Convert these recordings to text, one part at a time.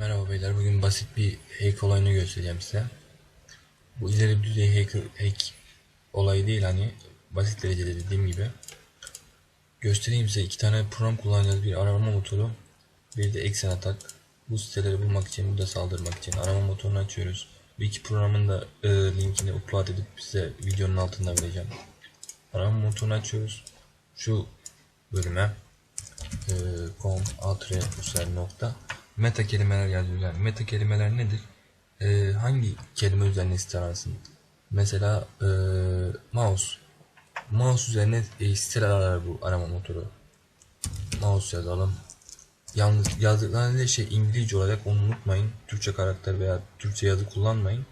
Merhaba beyler, bugün basit bir hack olayını göstereceğim size. Bu ileri düzey hack, hack olayı değil hani basit derecede dediğim gibi. Göstereyim size iki tane program kullanacağız. Bir arama motoru, bir de eksen atak. Bu siteleri bulmak için, bu da saldırmak için arama motorunu açıyoruz. Bu iki programın da e, linkini upload edip size videonun altında vereceğim. Arama motorunu açıyoruz. Şu bölüme e, com atre nokta meta kelimeler yazıyor. Yani meta kelimeler nedir? E, hangi kelime üzerine site ararsın? Mesela e, mouse. Mouse üzerine e, arar bu arama motoru. Mouse yazalım. Yalnız yazdıklarınız şey İngilizce olacak onu unutmayın. Türkçe karakter veya Türkçe yazı kullanmayın.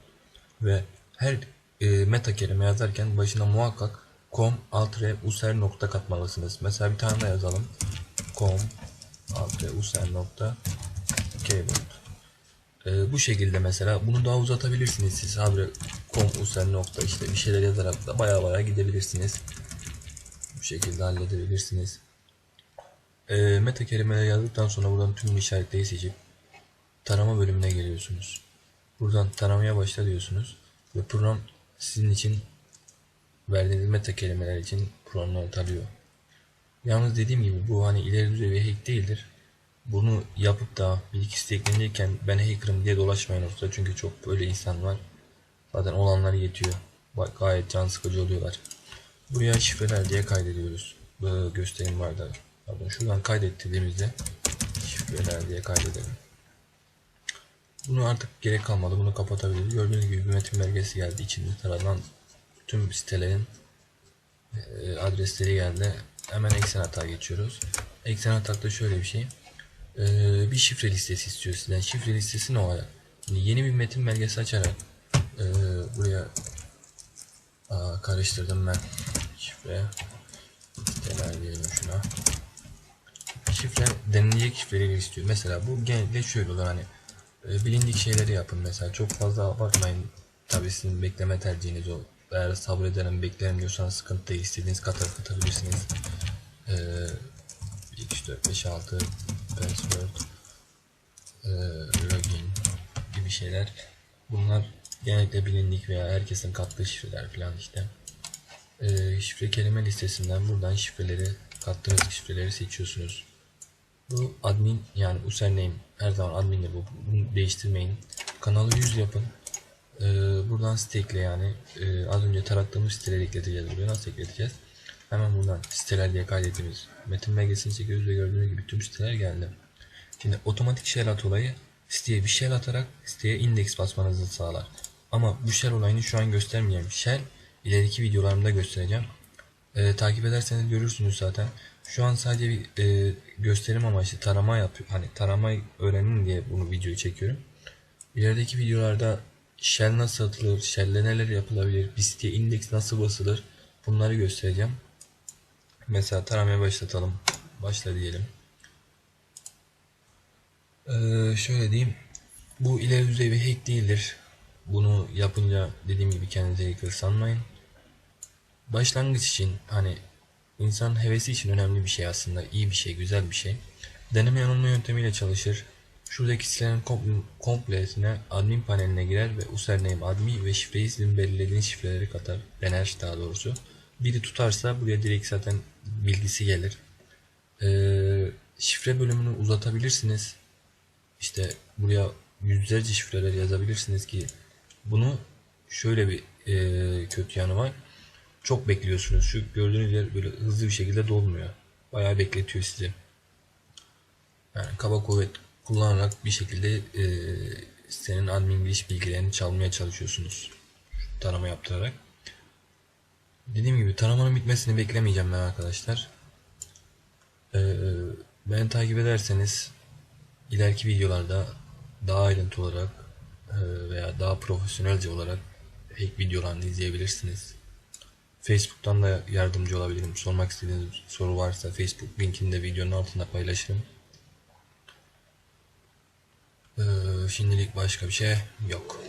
Ve her e, meta kelime yazarken başına muhakkak com altre user nokta katmalısınız. Mesela bir tane daha yazalım. com altre user nokta keyboard. E, bu şekilde mesela bunu daha uzatabilirsiniz siz. Habire com user nokta işte bir şeyler yazarak da baya baya gidebilirsiniz. Bu şekilde halledebilirsiniz. E, meta kelimeleri yazdıktan sonra buradan tüm işaretleri seçip tarama bölümüne geliyorsunuz. Buradan taramaya başla diyorsunuz. Ve program sizin için verdiğiniz meta kelimeler için programları tarıyor. Yalnız dediğim gibi bu hani ileri düzey bir hack değildir. Bunu yapıp da bir iki site eklenirken ben hacker'ım diye dolaşmayın ortada çünkü çok böyle insan var. Zaten olanları yetiyor. Bak gayet can sıkıcı oluyorlar. Buraya şifreler diye kaydediyoruz. Böyle gösterim vardı. Pardon şuradan kaydettiğimizde şifreler diye kaydedelim. Bunu artık gerek kalmadı. Bunu kapatabiliriz. Gördüğünüz gibi bir metin belgesi geldi. İçinde taranan tüm sitelerin e, adresleri geldi. Hemen eksen hata geçiyoruz. Eksen atakta şöyle bir şey. E, bir şifre listesi istiyor sizden. Şifre listesi ne olacak? Şimdi yeni bir metin belgesi açarak e, buraya aa, karıştırdım ben. Şifre siteler diyelim şuna. Şifre denilecek şifreleri istiyor. Mesela bu genellikle şöyle olur hani e, bilindik şeyleri yapın mesela çok fazla abartmayın tabi sizin bekleme tercihiniz o eğer sabrederim beklerim diyorsanız sıkıntı değil istediğiniz kadar katabilirsiniz ee, 1, 2, 3, 4, 5, 6 password e, login gibi şeyler bunlar genellikle bilindik veya herkesin kattığı şifreler falan işte ee, şifre kelime listesinden buradan şifreleri kattığınız şifreleri seçiyorsunuz bu admin yani username her zaman admindir bu. Bunu değiştirmeyin. Kanalı 100 yapın. Ee, buradan site yani. Ee, az önce tarattığımız siteleri ekleteceğiz buraya. Nasıl ekleteceğiz? Hemen buradan siteler diye kaydettiğimiz metin belgesini çekiyoruz ve gördüğünüz gibi tüm siteler geldi. Şimdi otomatik shell at olayı siteye bir shell atarak siteye indeks basmanızı sağlar. Ama bu shell olayını şu an göstermeyeceğim. Shell ileriki videolarımda göstereceğim. Ee, takip ederseniz görürsünüz zaten. Şu an sadece bir e, gösterim amaçlı tarama yapıyor. Hani taramayı öğrenin diye bunu videoyu çekiyorum. İlerideki videolarda shell nasıl atılır, shell'le neler yapılabilir, bir siteye indeks nasıl basılır bunları göstereceğim. Mesela taramaya başlatalım. Başla diyelim. Ee, şöyle diyeyim. Bu ileri düzey bir hack değildir. Bunu yapınca dediğim gibi kendinize hacker sanmayın. Başlangıç için hani İnsan hevesi için önemli bir şey aslında. iyi bir şey, güzel bir şey. Deneme yanılma yöntemiyle çalışır. Şuradaki sitelerin komplesine admin paneline girer ve username admin ve şifreyi sizin belirlediğiniz şifreleri katar. Dener daha doğrusu. Biri tutarsa buraya direkt zaten bilgisi gelir. Ee, şifre bölümünü uzatabilirsiniz. İşte buraya yüzlerce şifreler yazabilirsiniz ki bunu şöyle bir e, kötü yanı var çok bekliyorsunuz. Şu gördüğünüz yer böyle hızlı bir şekilde dolmuyor. Bayağı bekletiyor sizi. Yani kaba kuvvet kullanarak bir şekilde e, senin admin giriş bilgilerini çalmaya çalışıyorsunuz. Tarama yaptırarak. Dediğim gibi taramanın bitmesini beklemeyeceğim ben arkadaşlar. Ee, beni takip ederseniz ileriki videolarda daha ayrıntı olarak e, veya daha profesyonelce olarak hack videolarını izleyebilirsiniz. Facebook'tan da yardımcı olabilirim. Sormak istediğiniz soru varsa Facebook linkini de videonun altında paylaşırım. Ee, şimdilik başka bir şey yok.